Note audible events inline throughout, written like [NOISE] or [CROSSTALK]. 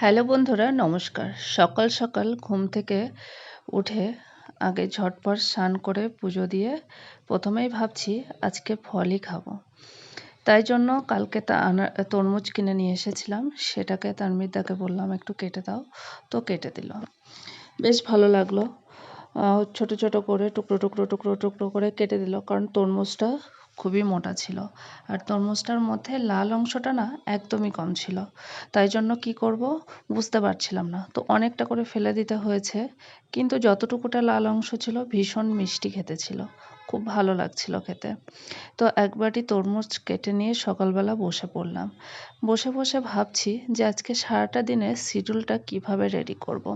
Hello বন্ধুরা, নমস্কার। সকাল সকাল ঘুম থেকে উঠে আগে ঝটপট স্নান করে পুজো দিয়ে প্রথমেই ভাবছি আজকে ফলই খাব। তাই জন্য কালকে তা আনা তরমুজ কিনে নিয়ে এসেছিলাম। সেটাকে তানমিদাকে বললাম, একটু কেটে দাও। তো কেটে দিল। বেশ ভালো লাগল। ছোট ছোট করে টুকরো টুকরো টুকরো টুকরো করে কেটে দিল। কারণ তরমুজটা খুবই মোটা ছিল। আর তরমুজটার মধ্যে লাল অংশটা না একদমই কম ছিল। তাই জন্য কি করব বুঝতে পারছিলাম না। তো অনেকটা করে ফেলে দিতে হয়েছে, কিন্তু যতটুকুটা লাল অংশ ছিল ভীষণ মিষ্টি খেতে ছিল। খুব ভালো লাগছিল খেতে। তো এক বাটি তরমুজ কেটে নিয়ে সকালবেলা বসে পড়লাম। বসে বসে ভাবছি যে আজকে সারাটা দিনের শিডিউলটা কীভাবে রেডি করব।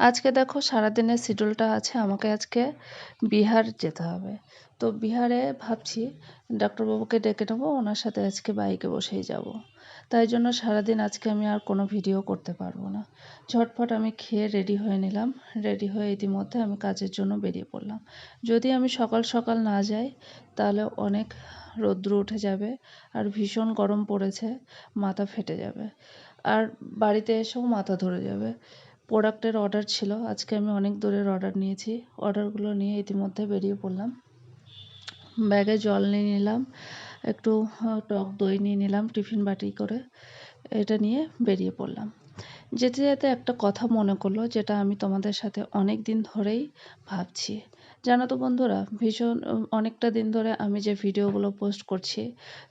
আজকে দেখো সারাদিনের শিডিউলটা আছে, আমাকে আজকে বিহার যেতে হবে। তো বিহারে ভাবছি ডাক্তারবাবুকে ডেকে নেব, ওনার সাথে আজকে বাইকে বসেই যাব। তাই জন্য সারাদিন আজকে আমি আর কোনো ভিডিও করতে পারব না। ঝটফট আমি খেয়ে রেডি হয়ে নিলাম, রেডি হয়ে ইতিমধ্যে আমি কাজের জন্য বেরিয়ে পড়লাম। যদি আমি সকাল সকাল না যাই, তাহলে অনেক রৌদ্র উঠে যাবে আর ভীষণ গরম পড়েছে, মাথা ফেটে যাবে। আর বাড়িতে এসেও মাথা ধরে যাবে। প্রোডাক্টের অর্ডার ছিল। আজকে আমি অনেক দূরের অর্ডার নিয়েছি। অর্ডারগুলো নিয়ে ইতিমধ্যে বেরিয়ে পড়লাম। ব্যাগে জল নিয়ে নিলাম, একটু টক দই নিয়ে নিলাম, টিফিন বাটি করে এটা নিয়ে বেরিয়ে পড়লাম। যেতে যেতে একটা কথা মনে করল, যেটা আমি তোমাদের সাথে অনেক দিন ধরেই ভাবছি। জানো তো বন্ধুরা, ভীষণ অনেকটা দিন ধরে আমি যে ভিডিওগুলো পোস্ট করছি,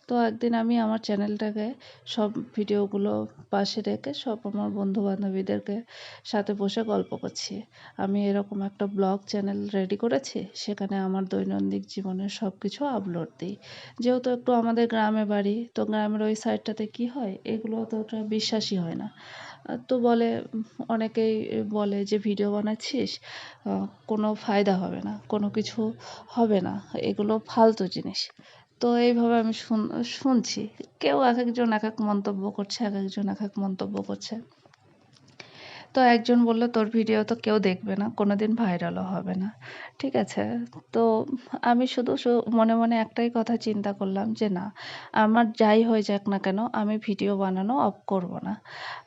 তো একদিন আমি আমার চ্যানেলটাকে সব ভিডিওগুলো পাশে রেখে সব আমার বন্ধু বান্ধবীদেরকে সাথে বসে গল্প করছি। আমি এরকম একটা ব্লগ চ্যানেল রেডি করেছি, সেখানে আমার দৈনন্দিন জীবনের সব কিছু আপলোড দিই। যেহেতু একটু আমাদের গ্রামে বাড়ি, তো গ্রামের ওই সাইডটাতে কি হয়, এগুলো অতটা বিশ্বাসই হয় না। তো বলে, অনেকেই বলে যে, ভিডিও বানাচ্ছিস কোনো ফায়দা হবে না, কোনো কিছু হবে না, এগুলো ফালতু জিনিস। তো এইভাবে আমি শুন, শুনছি। কেউ এক একজন এক এক মন্তব্য করছে, এক একজন এক এক মন্তব্য করছে। তো একজন বলল, তোর ভিডিও তো কেউ দেখবে না কোনো দিন ভাইরালও হবে না। ঠিক আছে? তো আমি শুধু মনে মনে একটাই কথা চিন্তা করলাম যে, না, আমার যাই হয়ে যাক না কেন, আমি ভিডিও বানানো অফ করব না।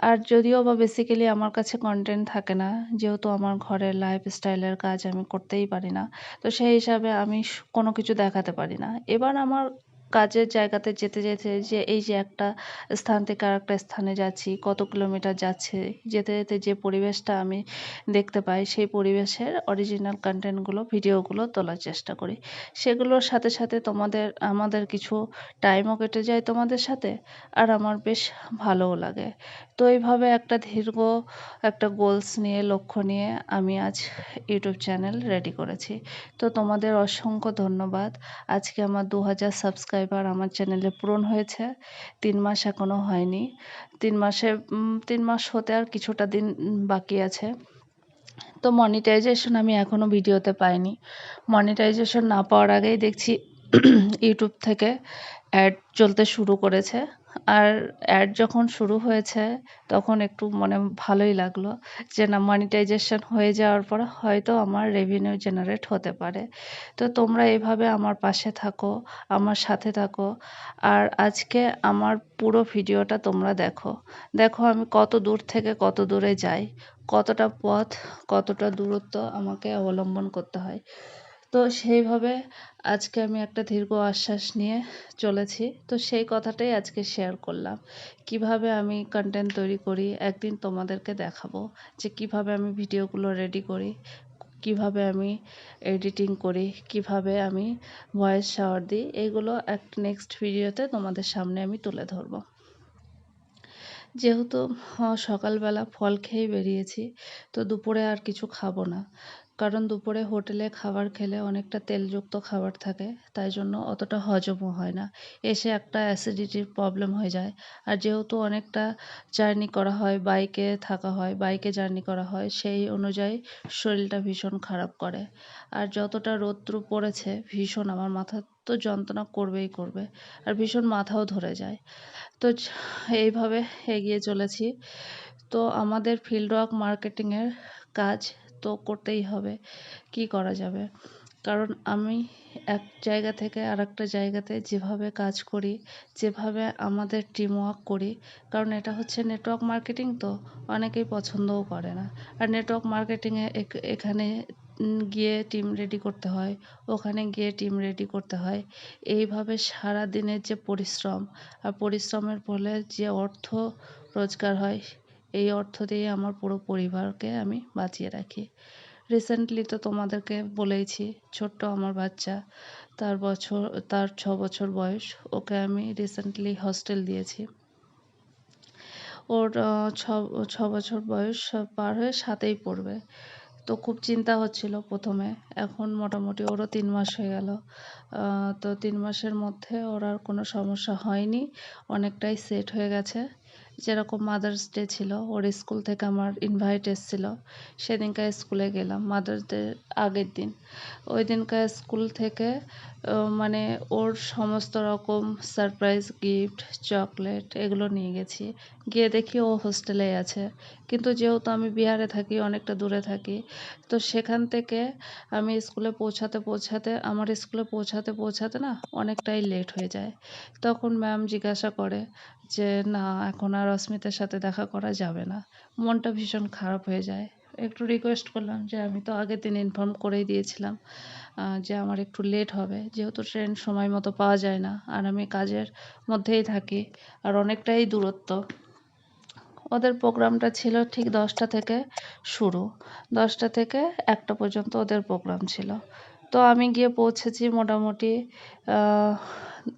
আর যদিও বা বেসিক্যালি আমার কাছে কন্টেন্ট থাকে না, যেহেতু আমার ঘরের লাইফস্টাইলের কাজ আমি করতেই পারি না, তো সেই হিসাবে আমি কোনো কিছু দেখাতে পারি না। এবার আমার কাজের জায়গাতে যেতে যেতে যে এই যে একটা স্থান থেকে আর একটা স্থানে যাচ্ছি, কত কিলোমিটার যাচ্ছে, যেতে যেতে যে পরিবেশটা আমি দেখতে পাই, সেই পরিবেশের অরিজিনাল কন্টেন্টগুলো ভিডিওগুলো তোলার চেষ্টা করি। সেগুলোর সাথে সাথে তোমাদের, আমাদের কিছু টাইমও কেটে যায় তোমাদের সাথে, আর আমার বেশ ভালোও লাগে। তো এইভাবে একটা দীর্ঘ একটা গোলস নিয়ে, লক্ষ্য নিয়ে আমি আজ ইউটিউব চ্যানেল রেডি করেছি। তো তোমাদের অসংখ্য ধন্যবাদ। আজকে আমার দু হাজার সাবস্ক্রাইবার আমার চ্যানেলে পূরণ হয়েছে। তিন মাস এখনও হয়নি। তিন মাসে তিন মাস হতে আর কিছুটা দিন বাকি আছে। তো মনিটাইজেশন আমি এখনও ভিডিওতে পাইনি। মনিটাইজেশন না পাওয়ার আগেই দেখছি [CLEARS THROAT] ইউটিউব থেকে অ্যাড চলতে শুরু করেছে। আর অ্যাড যখন শুরু হয়েছে, তখন একটু মানে ভালোই লাগল যে, না মনিটাইজেশন হয়ে যাওয়ার পর হয়তো আমার রেভিনিউ জেনারেট হতে পারে। তো তোমরা এভাবে আমার পাশে থাকো, আমার সাথে থাকো। আর আজকে আমার পুরো ভিডিওটা তোমরা দেখো। দেখো আমি কত দূর থেকে কত দূরে যাই, কতটা পথ, কতটা দূরত্ব আমাকে অবলম্বন করতে হয়। তো সেইভাবে আজকে আমি একটা দীর্ঘ আশ্বাস নিয়ে চলেছি। তো সেই কথাটাই আজকে শেয়ার করলাম। কীভাবে আমি কন্টেন্ট তৈরি করি, একদিন তোমাদেরকে দেখাবো যে কীভাবে আমি ভিডিওগুলো রেডি করি, কীভাবে আমি এডিটিং করি, কীভাবে আমি ভয়েস শাওয়ার দিই এইগুলো এক নেক্সট ভিডিওতে তোমাদের সামনে আমি তুলে ধরবো। যেহেতু সকালবেলা ফল খেয়েই বেরিয়েছি, তো দুপুরে আর কিছু খাব না। কারণ দুপুরে হোটেলে খাবার খেলে অনেকটা তেলযুক্ত খাবার থাকে, তাই জন্য অতটা হজমও হয় না। এসে একটা অ্যাসিডিটির প্রবলেম হয়ে যায়। আর যেহেতু অনেকটা জার্নি করা হয় বাইকে থাকা হয় বাইকে জার্নি করা হয়, সেই অনুযায়ী শরীরটা ভীষণ খারাপ করে। আর যতটা রৌদ্র পড়েছে, ভীষণ আমার মাথা তো যন্ত্রণা করবেই করবে, আর ভীষণ মাথাও ধরে যায়। তো এইভাবে এগিয়ে চলেছি। তো আমাদের ফিল্ড ওয়ার্ক মার্কেটিংয়ের কাজ তো করতেই হবে। কি করা যাবে? কারণ আমি এক জায়গা থেকে আর একটা জায়গাতে যেভাবে কাজ করি, যেভাবে আমাদের টিম ওয়ার্ক করি, কারণ এটা হচ্ছে নেটওয়ার্ক মার্কেটিং তো, অনেকেই পছন্দও করে না। আর নেটওয়ার্ক মার্কেটিংয়ে এখানে গিয়ে টিম রেডি করতে হয়, ওখানে গিয়ে টিম রেডি করতে হয়। এইভাবে সারা দিনের যে পরিশ্রম, আর পরিশ্রমের ফলে যে অর্থ রোজগার হয় এই অর্থ দিয়ে আমার পুরো পরিবারকে আমি বাঁচিয়ে রাখি। রিসেন্টলি তো তোমাদেরকে বলেইছি, ছোট্ট আমার বাচ্চা, তার বছর, তার ছ বছর বয়স, ওকে আমি রিসেন্টলি হস্টেল দিয়েছি। ওর ছ ছ বছর বয়স পার হয়ে সাতেই পড়বে। তো খুব চিন্তা হচ্ছিল প্রথমে, এখন মোটামুটি ওরও তিন মাস হয়ে গেল। তো তিন মাসের মধ্যে ওর আর কোনো সমস্যা হয়নি, অনেকটাই সেট হয়ে গেছে। যেরকম মাদার্স ডে ছিল, ওর স্কুল থেকে আমার ইনভাইট এসেছিল। সেদিনকার স্কুলে গেলাম মাদার্স ডে আগের দিন। ওই দিনকার স্কুল থেকে মানে ওর সমস্ত রকম সারপ্রাইজ গিফট চকলেট এগুলো নিয়ে গেছি। গিয়ে দেখি ও হোস্টেলে আছে। কিন্তু যেহেতু আমি বিহারে থাকি, অনেকটা দূরে থাকি, তো সেখান থেকে আমি স্কুলে পৌঁছাতে পৌঁছাতে, আমার স্কুলে পৌঁছাতে পৌঁছাতে না অনেকটাই লেট হয়ে যায়। তখন ম্যাম জিজ্ঞাসা করে যে, না, এখন আর অস্মিতার সাথে দেখা করা যাবে না। মনটা ভীষণ খারাপ হয়ে যায়। একটু রিকোয়েস্ট করলাম যে, আমি তো আগের দিন ইনফর্ম করেই দিয়েছিলাম যে আমার একটু লেট হবে। যেহেতু ট্রেন সময় মতো পাওয়া যায় না, আর আমি কাজের মধ্যেই থাকি, আর অনেকটাই দূরত্ব। ওদের প্রোগ্রামটা ছিল ঠিক দশটা থেকে শুরু। দশটা থেকে একটা পর্যন্ত ওদের প্রোগ্রাম ছিল। তো আমি গিয়ে পৌঁছেছি মোটামুটি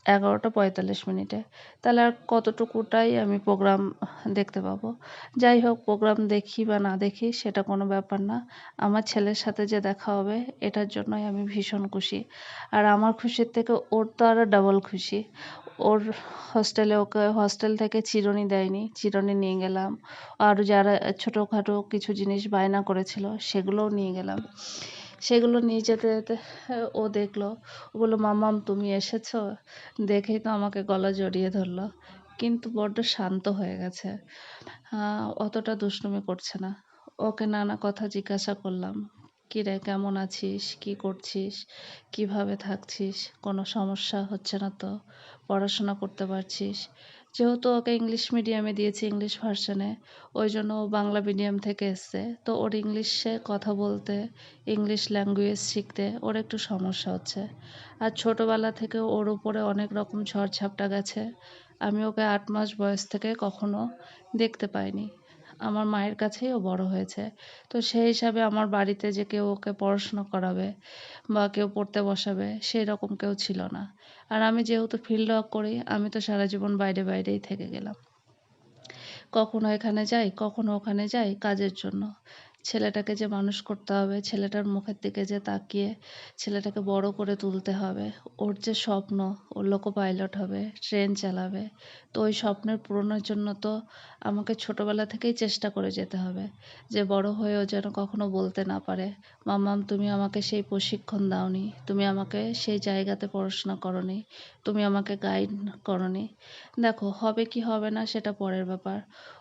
এগারোটা পঁয়তাল্লিশ মিনিটে। তাহলে আর কতটুকুটাই আমি প্রোগ্রাম দেখতে পাবো? যাই হোক প্রোগ্রাম দেখি বা না দেখি, সেটা কোনো ব্যাপার না। আমার ছেলের সাথে যে দেখা হবে, এটার জন্যই আমি ভীষণ খুশি। আর আমার খুশির থেকে ওর তো আরও ডাবল খুশি। ওর হস্টেলে ওকে হস্টেল থেকে চিরুনি দেয়নি, চিরুনি নিয়ে গেলাম। আর যারা ছোটোখাটো কিছু জিনিস বায়না করেছিল, সেগুলোও নিয়ে গেলাম। সেগুলো নিয়ে যেতে যেতে ও দেখল। ও বলল, মামাম, তুমি এসেছ? দেখেই তো আমাকে গলা জড়িয়ে ধরলো। কিন্তু বড্ড শান্ত হয়ে গেছে। অতটা দুষ্টুমি করছে না। ওকে নানা কথা জিজ্ঞাসা করলাম, কী রে, কেমন আছিস? কি করছিস? কীভাবে থাকছিস? কোনো সমস্যা হচ্ছে না তো? পড়াশোনা করতে পারছিস? যেহেতু ওকে ইংলিশ মিডিয়ামে দিয়েছি ইংলিশ ভার্সনে ওই জন্য ও বাংলা মিডিয়াম থেকে এসছে। তো ওর ইংলিশে কথা বলতে ইংলিশ ল্যাঙ্গুয়েজ শিখতে ওর একটু সমস্যা হচ্ছে। আর ছোটোবেলা থেকে ওর উপরে অনেক রকম ঝড়ঝাপটা গেছে, আমি ওকে আট মাস বয়স থেকে কখনো দেখতে পাইনি। আমার মায়ের কাছেই ও বড় হয়েছে। তো সেই হিসাবে আমার বাড়িতে যে কেউ ওকে পড়াশোনা করাবে বা কেউ পড়তে বসাবে সেই রকম কেউ ছিল না। আর আমি যেহেতু ফিল্ড ওয়ার্ক করি, আমি তো সারা জীবন বাইরে বাইরেই থেকে গেলাম। কখনো এখানে যাই, কখনো ওখানে যাই কাজের জন্য। ছেলেটাকে যে মানুষ করতে হবে, ছেলেটার মুখের দিকে যে তাকিয়ে ছেলেটাকে বড় করে তুলতে হবে, ওর যে স্বপ্ন, ও লোকো পাইলট হবে, ট্রেন চালাবে, তো ওই স্বপ্নের পূরণের জন্য তো আমাকে ছোটবেলা থেকেই চেষ্টা করে যেতে হবে, যে বড় হয়েও যেন কখনো বলতে না পারে, মাম্মাম, তুমি আমাকে সেই প্রশিক্ষণ দাওনি, তুমি আমাকে সেই জায়গাতে পড়াশোনা করনি, তুমি আমাকে গাইড করনি। দেখো, হবে কি হবে না সেটা পরের ব্যাপার।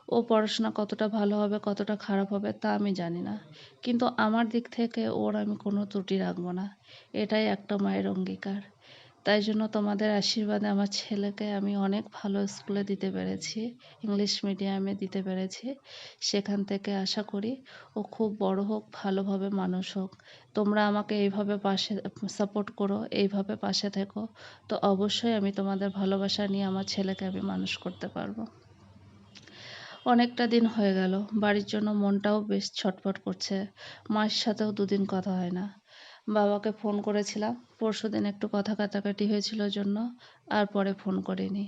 ও পড়াশোনা কতটা ভালো হবে, কতটা খারাপ হবে তা আমি জানি না। কিন্তু আমার দিক থেকে ওর আমি কোনো ত্রুটি রাখব না। এটাই একটা মায়ের অঙ্গীকার। তাই জন্য তোমাদের আশীর্বাদে আমার ছেলেকে আমি অনেক ভালো স্কুলে দিতে পেরেছি ইংলিশ মিডিয়ামে দিতে পেরেছি। সেখান থেকে আশা করি ও খুব বড় হোক, ভালোভাবে মানুষ হোক। তোমরা আমাকে এইভাবে পাশে সাপোর্ট করো, এইভাবে পাশে থেকো। তো অবশ্যই আমি তোমাদের ভালোবাসা নিয়ে আমার ছেলেকে আমি মানুষ করতে পারব। অনেকটা দিন হয়ে গেল। বাড়ির জন্য মনটাও বেশ ছটফট করছে। মায়ের সাথেও দুদিন কথা হয় না। বাবাকে ফোন করেছিলাম। পরশু দিন একটু কথা কাটাকাটি হয়েছিল জন্য আর পরে ফোন করিনি।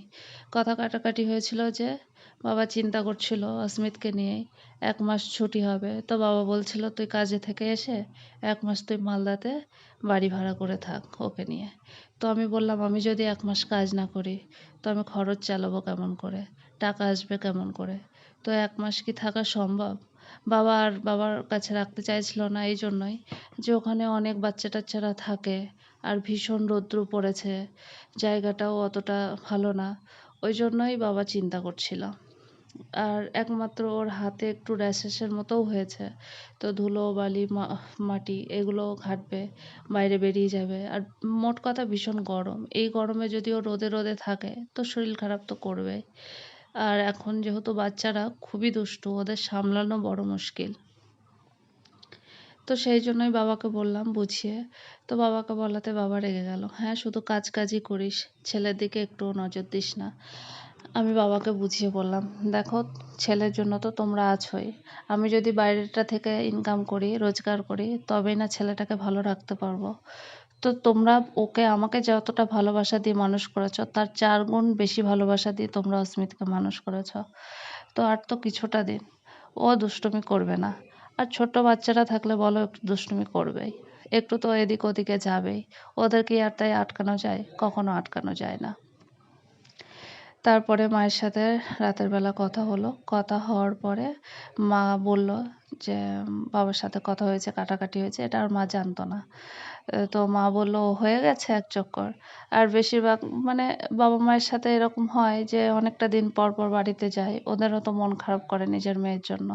কথা কাটাকাটি হয়েছিল যে, বাবা চিন্তা করছিল অস্মিতকে নিয়েই, এক মাস ছুটি হবে। তো বাবা বলছিল, তুই কাজে থেকে এসে এক মাস তুই মালদাতে বাড়ি ভাড়া করে থাক ওকে নিয়ে। তো আমি বললাম, আমি যদি এক মাস কাজ না করি, তো আমি খরচ চালাবো কেমন করে? টাকা আসবে কেমন করে? তো এক মাস কি থাকা সম্ভব? বাবা আর বাবার কাছে রাখতে চাইছিল না এই জন্যই যে ওখানে অনেক বাচ্চা টাচ্চারা থাকে আর ভীষণ রৌদ্র পড়েছে। জায়গাটাও অতটা ভালো না। ওই জন্যই বাবা চিন্তা করছিল। আর একমাত্র ওর হাতে একটু র্যাশেসের মতোও হয়েছে। তো ধুলো, বালি মাটি এগুলো ঘাটবে, বাইরে বেরিয়ে যাবে। আর মোট কথা ভীষণ গরম। এই গরমে যদি ও রোদে রোদে থাকে তো শরীর খারাপ তো করবে আর এখন যেহেতু বাচ্চারা খুবই দুষ্টু, ওদের সামলানো বড় মুশকিল। তো সেই জন্যই বাবাকে বললাম, বুঝিয়ে। তো বাবাকে বলাতে বাবা রেগে গেল হ্যাঁ শুধু কাজ কাজই করিস, ছেলের দিকে একটু নজর দিস না। আমি বাবাকে বুঝিয়ে বললাম, দেখো, ছেলের জন্য তো তোমরা আছোই। আমি যদি বাইরেটা থেকে ইনকাম করি, রোজগার করি, তবেই না ছেলেটাকে ভালো রাখতে পারব। তো তোমরা ওকে আমাকে যতটা ভালোবাসা দিয়ে মানুষ করেছ, তার চার গুণ বেশি ভালোবাসা দিয়ে তোমরা অস্মিতকে মানুষ করেছ। তো আর তো কিছুটা দিন। ও দুষ্টুমি করবে না। আর ছোট্ট বাচ্চারা থাকলে বলো একটু দুষ্টুমি করবেই। একটু তো এদিক ওদিকে যাবেই। ওদেরকে আর তাই আটকানো যায়? কখনো আটকানো যায় না। তারপরে মায়ের সাথে রাতের বেলা কথা হলো। কথা হওয়ার পরে মা বলল যে, বাবার সাথে কথা হয়েছে, কাটাকাটি হয়েছে। এটা আর মা জানতো না। তো মা বলল হয়ে গেছে এক চক্কর। আর বেশিরভাগ মানে বাবা মায়ের সাথে এরকম হয় যে অনেকটা দিন পর পর বাড়িতে যায়, ওদেরও তো মন খারাপ করে নিজের মেয়ের জন্য।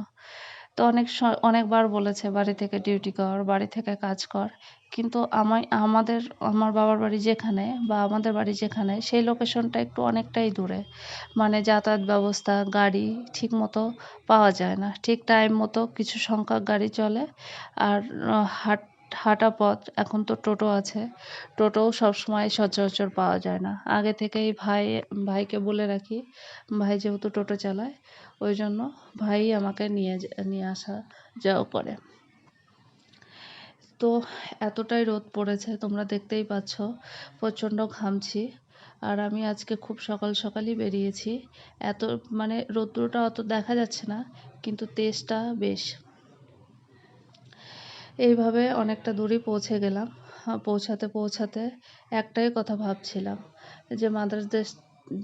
তো অনেক অনেকবার বলেছে, বাড়ি থেকে ডিউটি কর, বাড়ি থেকে কাজ কর। কিন্তু আমায়, আমাদের, আমার বাবার বাড়ি যেখানে বা আমাদের বাড়ি যেখানে, সেই লোকেশনটা একটু অনেকটাই দূরে। মানে যাতায়াত ব্যবস্থা, গাড়ি ঠিক মতো পাওয়া যায় না। ঠিক টাইম মতো কিছু সংখ্যক গাড়ি চলে, আর হাট হাঁটা পথ এখন তো টোটো আছে। টোটোও সবসময় সচরাচর পাওয়া যায় না। আগে থেকেই ভাই, ভাইকে বলে রাখি, ভাই যেহেতু টোটো চালায়, ওই জন্য ভাই আমাকে নিয়ে নিয়ে আসা যাওয়া করে। তো এতটাই রোদ পড়েছে, তোমরা দেখতেই পাচ্ছ, প্রচণ্ড ঘামছি। আর আমি আজকে খুব সকাল সকালই বেরিয়েছি। এত মানে রৌদ্রটা অত দেখা যাচ্ছে না, কিন্তু তেজটা বেশ। এইভাবে অনেকটা দূরই পৌঁছে গেলাম। পৌঁছাতে পৌঁছাতে একটাই কথা ভাবছিলাম যে, মাদার্স ডে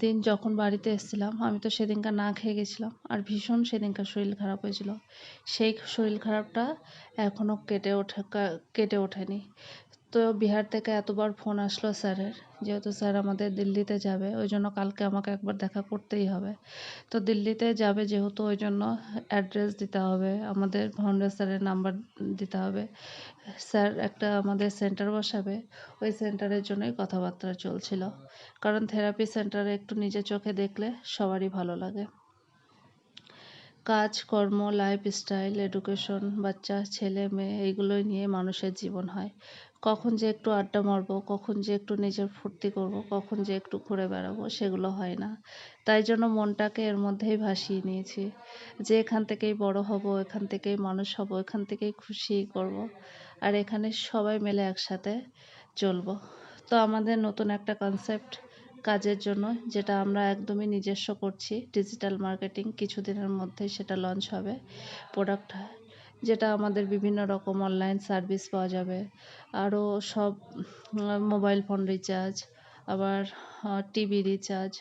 দিন যখন বাড়িতে এসেছিলাম, আমি তো সেদিনকার না খেয়ে গেছিলাম। আর ভীষণ সেদিনকার শরীর খারাপ হয়েছিল। সেই শরীর খারাপটা এখনও কেটে ওঠে কেটে ওঠেনি। তো বিহার থেকে এতবার ফোন আসলো স্যারের, যেহেতু স্যার আমাদের দিল্লিতে যাবে, ওই জন্য কালকে আমাকে একবার দেখা করতেই হবে। তো দিল্লিতে যাবে যেহেতু, ওই জন্য অ্যাড্রেস দিতে হবে, আমাদের ভন্ডার স্যারের নাম্বার দিতে হবে। স্যার একটা আমাদের সেন্টার বসাবে, ওই সেন্টারের জন্যই কথাবার্তা চলছিল। কারণ থেরাপি সেন্টারে একটু নিজে চোখে দেখলে সবারই ভালো লাগে। কাজ, কর্ম লাইফস্টাইল এডুকেশন বাচ্চা, ছেলে, মেয়ে, এইগুলোই নিয়ে মানুষের জীবন হয়। কখন যে একটু আড্ডা মারবো, কখন যে একটু নিজের ফুর্তি করব, কখন যে একটু ঘুরে বেড়াবো, সেগুলো হয় না। তাই জন্য মনটাকে এর মধ্যেই ভাসিয়ে নিয়েছি। যে এখান থেকেই বড় হব, এখান থেকেই মানুষ হব, এখান থেকেই খুশি করব, আর এখানে সবাই মিলে একসাথে চলবো। তো আমাদের নতুন একটা কনসেপ্ট কাজের জন্য, যেটা আমরা একদমই নিজস্ব করছি ডিজিটাল মার্কেটিং কিছুদিনের মধ্যেই সেটা লঞ্চ হবে। প্রোডাক্ট যেটা আমাদের বিভিন্ন রকম অনলাইন সার্ভিস পাওয়া যাবে। আরও সব মোবাইল ফোন রিচার্জ আবার টিভি রিচার্জ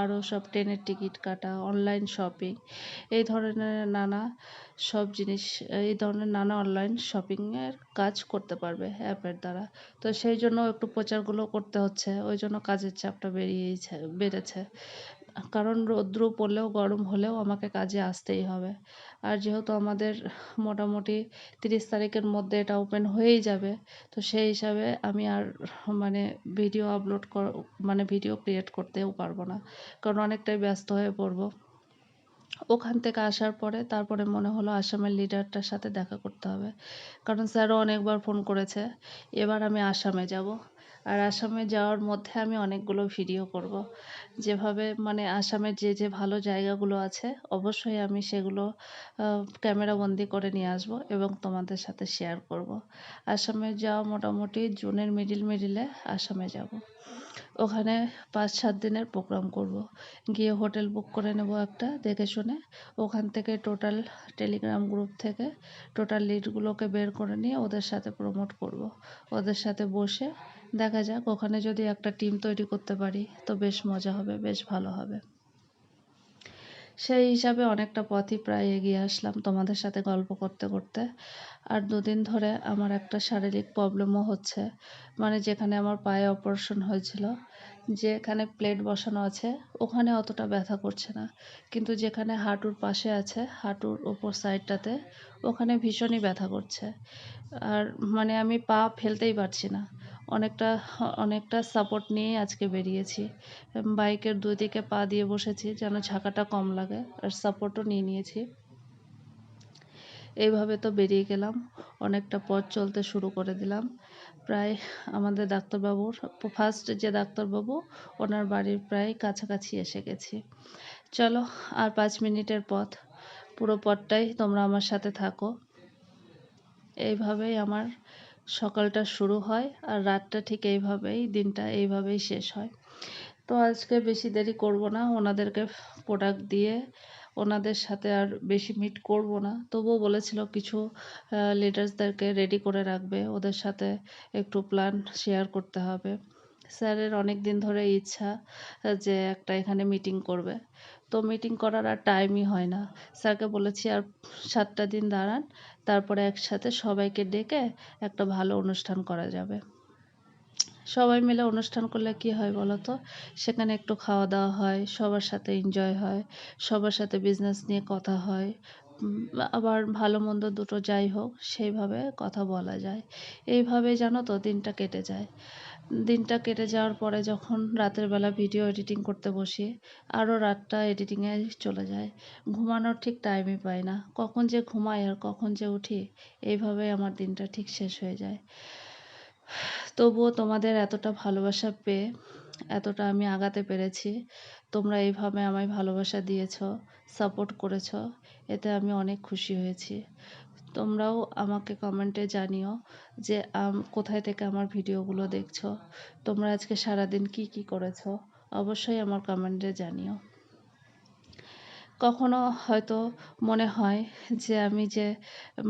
আরও সব ট্রেনের টিকিট কাটা অনলাইন শপিং এই ধরনের নানা সব জিনিস, এই ধরনের নানা অনলাইন শপিংয়ের কাজ করতে পারবে অ্যাপের দ্বারা। তো সেই জন্য একটু প্রচারগুলো করতে হচ্ছে, ওই জন্য কাজের চাপটা বেরিয়েছে, বেড়েছে। কারণ রৌদ্র পড়লেও, গরম হলেও আমাকে কাজে আসতেই হবে। আর যেহেতু আমাদের মোটামুটি তিরিশ তারিখের মধ্যে এটা ওপেন হয়েই যাবে, তো সেই হিসাবে আমি আর মানে ভিডিও আপলোড কর মানে ভিডিও ক্রিয়েট করতেও পারব না। কারণ অনেকটাই ব্যস্ত হয়ে পড়ব। ওখান থেকে আসার পরে তারপরে মনে হলো আসামের লিডারটার সাথে দেখা করতে হবে। কারণ স্যারও অনেকবার ফোন করেছে, এবার আমি আসামে যাব। আর আসামে যাওয়ার মধ্যে আমি অনেকগুলো ভিডিও করব। যেভাবে মানে আসামের যে যে ভালো জায়গাগুলো আছে, অবশ্যই আমি সেগুলো ক্যামেরা বন্দি করে নিয়ে আসব এবং তোমাদের সাথে শেয়ার করব। আসামে যাওয়া মোটামুটি জুনের মিডিল মিডিলে আসামে যাব। ওখানে পাঁচ, সাত দিনের প্রোগ্রাম করব। গিয়ে হোটেল বুক করে নেব একটা, দেখে শুনে। ওখান থেকে টোটাল টেলিগ্রাম গ্রুপ থেকে টোটাল লিডগুলোকে বের করে নিয়ে ওদের সাথে প্রমোট করব। ওদের সাথে বসে দেখা যাক, ওখানে যদি একটা টিম তৈরি করতে পারি, তো বেশ মজা হবে, বেশ ভালো হবে। সেই হিসাবে অনেকটা পথই প্রায় এগিয়ে আসলাম তোমাদের সাথে গল্প করতে করতে। আর দুদিন ধরে আমার একটা শারীরিক প্রবলেমও হচ্ছে মানে যেখানে আমার পায়ে অপারেশন হয়েছিল, যেখানে প্লেট বসানো আছে, ওখানে অতটা ব্যথা করছে না। কিন্তু যেখানে হাঁটুর পাশে আছে, হাঁটুর ওপর সাইডটাতে, ওখানে ভীষণই ব্যথা করছে। আর মানে আমি পা ফেলতেই পারছি না। অনেকটা অনেকটা সাপোর্ট নিয়েই আজকে বেরিয়েছি। বাইকের দুই দিকে পা দিয়ে বসেছি, যেন ঝাঁকাটা কম লাগে, আর সাপোর্টও নিয়ে নিয়েছি। এইভাবে তো বেরিয়ে গেলাম, অনেকটা পথ চলতে শুরু করে দিলাম। প্রায় আমাদের ডাক্তারবাবুর ফার্স্ট যে ডাক্তারবাবু, ওনার বাড়ির প্রায় কাছাকাছি এসে গেছি। চলো, আর পাঁচ মিনিটের পথ, পুরো পথটাই তোমরা আমার সাথে থাকো। এইভাবেই আমার সকালটা শুরু হয় আর রাতটা ঠিক এইভাবেই, দিনটা এইভাবেই শেষ হয়। তো আজকে বেশি দেরি করব না, ওনাদেরকে প্রোডাক্ট দিয়ে ওনাদের সাথে আর বেশি মিট করব না। তবুও বলেছিল কিছু লিডার্সদেরকে রেডি করে রাখবে, ওদের সাথে একটু প্ল্যান শেয়ার করতে হবে। স্যারের অনেক দিন ধরে ইচ্ছা যে একটা এখানে মিটিং করবে। তো মিটিং করার আর টাইমই হয় না। স্যারকে বলেছি, আর সাতটা দিন দাঁড়ান, তারপরে একসাথে সবাইকে ডেকে একটা ভালো অনুষ্ঠান করা যাবে। সবাই মিলে অনুষ্ঠান করলে কি হয় বলো তো সেখানে একটু খাওয়া দাওয়া হয়, সবার সাথে এনজয় হয়, সবার সাথে বিজনেস নিয়ে কথা হয় আবার ভালো মন্দ দুটো যাই হোক, সেইভাবে কথা বলা যায়। এইভাবে জানো তো দিনটা কেটে যায়। দিনটা কেটে যাওয়ার পরে যখন রাতের বেলা ভিডিও এডিটিং করতে বসি, আরও রাতটা এডিটিংয়ে চলে যায়। ঘুমানোর ঠিক টাইমই পাই না। কখন যে ঘুমাই আর কখন যে উঠি, এইভাবে আমার দিনটা ঠিক শেষ হয়ে যায়। তবুও তোমাদের এতটা ভালোবাসা পেয়ে, এতটা আমি আগাতে পেরেছি। তোমরা এইভাবে আমায় ভালোবাসা দিয়েছ সাপোর্ট করেছ, এতে আমি অনেক খুশি হয়েছি। তোমরাও আমাকে কমেন্টে জানিও যে কোথায় থেকে আমার ভিডিওগুলো দেখছ। তোমরা আজকে সারাদিন কি কি করেছ? অবশ্যই আমার কমেন্টে জানিও। কখনো হয়তো মনে হয় যে, আমি যে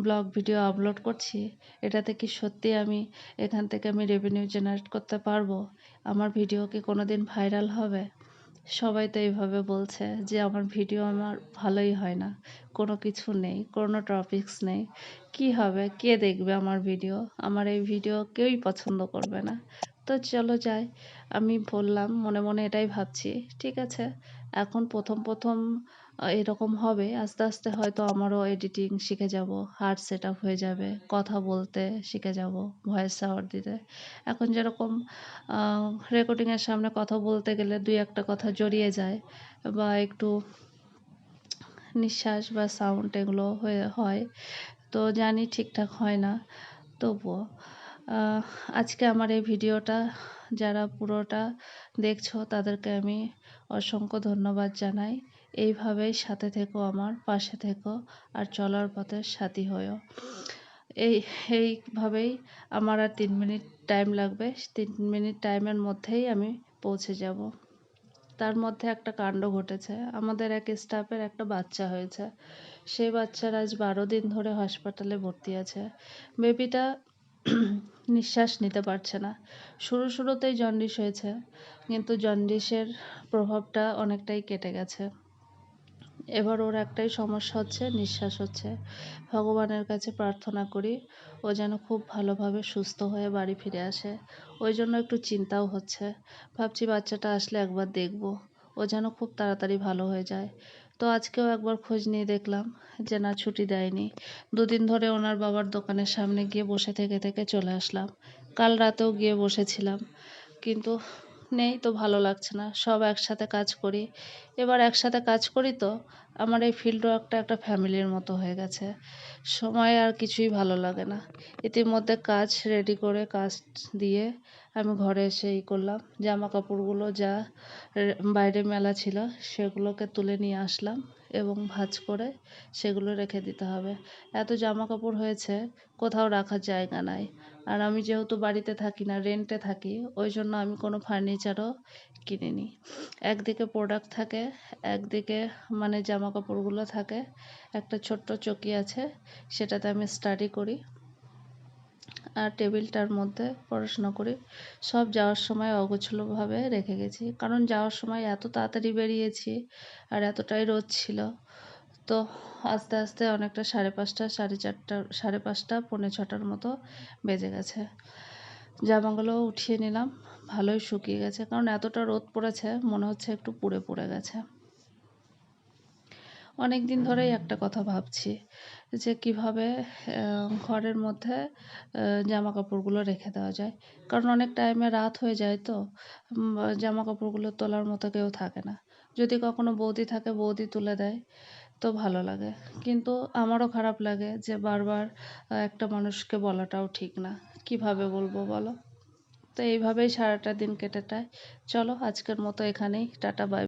ব্লগ ভিডিও আপলোড করছি, এটাতে কি সত্যি আমি এখান থেকে আমি রেভিনিউ জেনারেট করতে পারব? আমার ভিডিও কি কোনো দিন ভাইরাল হবে? সবাই তো এইভাবে বলছে যে আমার ভিডিও আমার ভালোই হয় না। কোনো কিছু নেই, কোনো টপিকস নেই। কি হবে? কে দেখবে আমার ভিডিও? আমার এই ভিডিও কেউই পছন্দ করবে না। তো চলো যাই। আমি বললাম, মনে মনে এটাই ভাবছি। ঠিক আছে? এখন প্রথম প্রথম এরকম হবে। আস্তে আস্তে হয়তো আমারও এডিটিং শিখে যাব হার্ট সেট আপ হয়ে যাবে, কথা বলতে শিখে যাব ভয়েস সাওয়ার দিতে। এখন যেরকম রেকর্ডিংয়ের সামনে কথা বলতে গেলে দুই একটা কথা জড়িয়ে যায় বা একটু নিঃশ্বাস বা সাউন্ড এগুলো হয়ে, হয়, তো জানি ঠিকঠাক হয় না, তবুও। আজকে আমার এই ভিডিওটা, যারা পুরোটা দেখছ তাদেরকে আমি অসংখ্য ধন্যবাদ জানাই। এইভাবেই সাথে থেকো আমার, পাশে থেকো আর চলার পথে সাথী হয়েও এই, এইভাবেই আমার আর তিন মিনিট টাইম লাগবে। তিন মিনিট টাইমের মধ্যেই আমি পৌঁছে যাব। তার মধ্যে একটা কাণ্ড ঘটেছে। আমাদের এক স্টাফের একটা বাচ্চা হয়েছে। সেই বাচ্চার আজ বারো দিন ধরে হাসপাতালে ভর্তি আছে। বেবিটা [CLEARS THROAT] নিঃশ্বাস নিতে পারছে না। শুরু শুরুতেই জন্ডিস হয়েছে। কিন্তু জন্ডিসের প্রভাবটা অনেকটাই কেটে গেছে। এবার ওর একটাই সমস্যা হচ্ছে, নিঃশ্বাস হচ্ছে। ভগবানের কাছে প্রার্থনা করি, ও যেন খুব ভালোভাবে সুস্থ হয়ে বাড়ি ফিরে আসে। ওই জন্য একটু চিন্তাও হচ্ছে। ভাবছি বাচ্চাটা আসলে একবার দেখব। ও যেন খুব তাড়াতাড়ি ভালো হয়ে যায়। তো আজকেও একবার খোঁজ নিয়ে দেখলাম যে না, ছুটি দেয়নি। দুদিন ধরে ওনার বাবার দোকানের সামনে গিয়ে বসে থেকে থেকে চলে আসলাম। কাল রাতেও গিয়ে বসেছিলাম। কিন্তু নেই তো ভালো লাগছে না। সব একসাথে কাজ করি। এবার একসাথে কাজ করি তো আমার এই ফিল্ড ওয়ার্কটা একটা ফ্যামিলির মতো হয়ে গেছে। সময় আর কিছুই ভালো লাগে না। ইতিমধ্যে কাজ রেডি করে কাজ দিয়ে আমি ঘরে এসে ই করলাম। জামা কাপড়গুলো যা বাইরে মেলা ছিল সেগুলোকে তুলে নিয়ে আসলাম এবং ভাঁজ করে সেগুলো রেখে দিতে হবে। এত জামা কাপড় হয়েছে, কোথাও রাখার জায়গা নাই। আর আমি যেহেতু বাড়িতে থাকি না রেন্টে থাকি ওই জন্য আমি কোনো ফার্নিচারও কিনিনি। একদিকে প্রোডাক্ট থাকে, একদিকে মানে জামা কাপড়গুলো থাকে, একটা ছোট্ট চকি আছে, সেটাতে আমি স্টাডি করি আর টেবিলটার মধ্যে পড়াশোনা করি। সব যাওয়ার সময় অগোছলোভাবে রেখে গেছি, কারণ যাওয়ার সময় এত তাড়াতাড়ি বেরিয়েছি আর এতটাই রোদ ছিল তো আস্তে আস্তে অনেকটা সাড়ে পাঁচটা, সাড়ে চারটা, সাড়ে পাঁচটা, পৌনে ছটার মতো বেজে গেছে। জামাগুলো উঠিয়ে নিলাম, ভালোই শুকিয়ে গেছে, কারণ এতটা রোদ পড়েছে, মনে হচ্ছে একটু পুড়ে পুড়ে গেছে। অনেক দিন ধরেই একটা কথা ভাবছি, যে কীভাবে ঘরের মধ্যে জামা কাপড়গুলো রেখে দেওয়া যায়। কারণ অনেক টাইমে রাত হয়ে যায় তো জামা কাপড়গুলো তোলার মতো কেউ থাকে না। যদি কখনো বৌদি থাকে, বৌদি তুলে দেয়। তো ভালো লাগে। কিন্তু আমারও খারাপ লাগে যে বারবার একটা মানুষকে বলাটাও ঠিক না। কীভাবে বলব বলো? তো এইভাবেই সারাটা দিন কেটে যায়। চলো আজকের মতো এখানেই। Tata, bye.